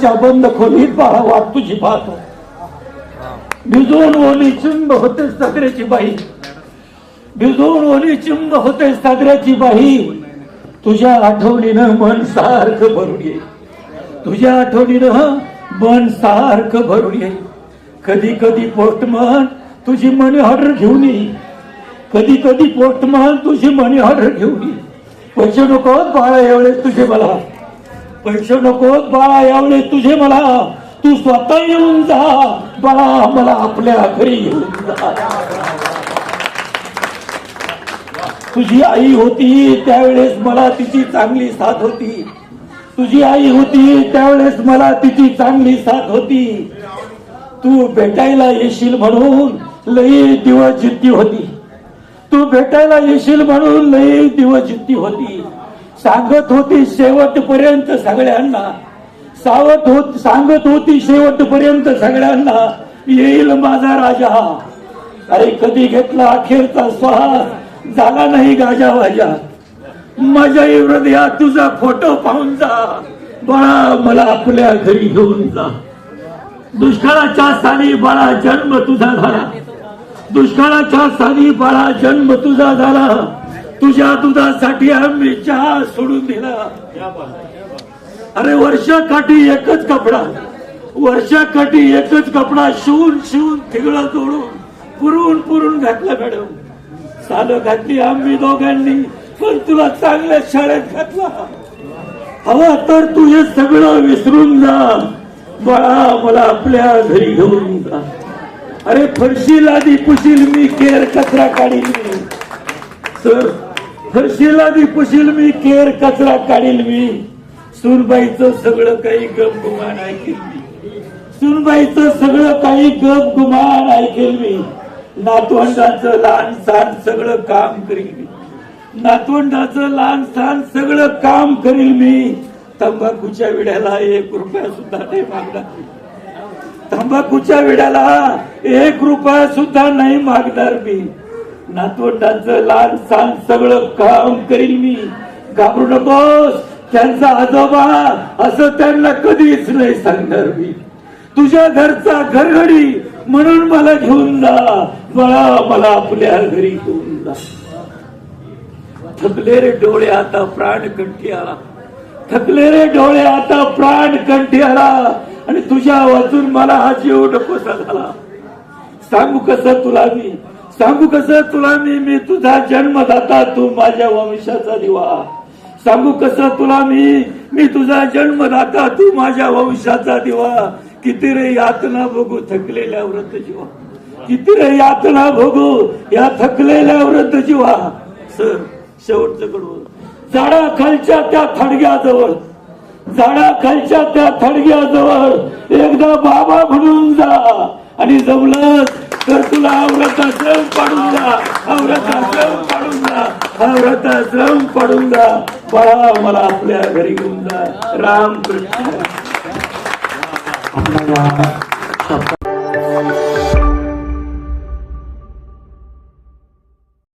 घराच्या बंद खोलीत बाळा वाट तुझी पाहतो. भिजून ओली चिंब होते सागऱ्याची बाई. भिजून ओली चिंब होते सागऱ्याची बाई. तुझ्या आठवणीनं मन सारखं भरून ये. तुझ्या आठवणीनं मन सारखं भरून ये. कधी कधी पोस्टमन तुझी मनी ऑर्डर घेऊन ये. कधी कधी पोस्टमन तुझी मनी ऑर्डर घेऊन ये. पैसे नको बाळा एवढेच तुझे मला. पैसे नको बाळा यावले तुझे मला. तू स्वतः येऊन जा. बाळा मला आपल्या घरी येऊन जा. तुझी आई होती त्यावेळेस मला तिची चांगली साथ होती. तुझी आई होती त्यावेळेस मला तिची चांगली साथ होती. तू भेटायला येशील म्हणून लई दिवस जिद्दी होती. तू भेटायला येशील म्हणून लई दिवस जिद्दी होती. सांगत होती शेवटपर्यंत सगळ्यांना. सावत होत सांगत होती शेवटपर्यंत सगळ्यांना येईल माझा राजा. अरे कधी घेतला अखेरचा श्वास झाला नाही गाजा वाजा. माझ्या हृदयात तुझा फोटो पाहून जा. बाळा मला आपल्या घरी घेऊन जा. दुष्काळाच्या साली बाळा जन्म तुझा झाला. दुष्काळाच्या साली बाळा जन्म तुझा झाला. तुझ्या दुधासाठी आम्ही चहा सोडून दिला. अरे वर्षाकाठी एकच कपडा. वर्षाकाठी एकच कपडा शिवून शिवून तिगळं तोडून पुरून पुरून घातला मॅडम सालं घातली आम्ही दोघांनी पण तुला चांगल्या शाळेत घातला. हवा तर तू हे सगळं विसरून जा. बाळा मला आपल्या घरी घेऊन जा. अरे फरशील आधी पुशील मी केर कचरा काढील मी. सर फरशी लादी पुशील मी केर कचरा काढील मी. सुनबाईचं सगळं काही गप गुमान ऐकेल मी. सुनबाईचं सगळं काही गप गुमान ऐकेल मी. नातवंडाचं लहान सहान सगळं काम करील मी. नातवंडाचं लहान सहान सगळं काम करील मी. तंबाखूच्या विड्याला एक रुपया सुद्धा नाही मागणार. तंबाखूच्या विड्याला एक रुपया सुद्धा नाही मागणार मी. नातवंडांचं लहान सहान सगळं काम करील मी. घाबरू नकोस. त्यांचा आजोबा असं त्यांना कधीच नाही सांगणार मी. तुझ्या घरचा घरघडी म्हणून मला घेऊन जा. मला मला आपल्या घरी घेऊन जा. थकले रे डोळे आता प्राण कंठी आला थकले रे डोळे आता प्राण कंठी आला आणि तुझ्या वाचून मला हा जीव नकोसा झाला सांगू कसं तुला मी? सांगू कसं तुला मी मी तुझा जन्मदाता तू माझ्या वंशाचा दिवा. सांगू कसं तुला मी मी तुझा जन्मदाता तू माझ्या वंशाचा दिवा. किती रे यातना बघू थकलेल्या व्रत जीवा. किती रे यातना बघू या थकलेल्या व्रत जीवा. सर शेवटचं कडवं झाडा खालच्या त्या थडग्याजवळ. झाडा खालच्या त्या थडग्याजवळ. एकदा बाबा म्हणून जा आणि जमलं तर तुला व्रताश्रम पाडून जा व्रताश्रम पाडून जा व्रताश्रम पाडून जा बाळा मला आपल्या घरी घेऊन जा. राम कृष्ण आपल्या या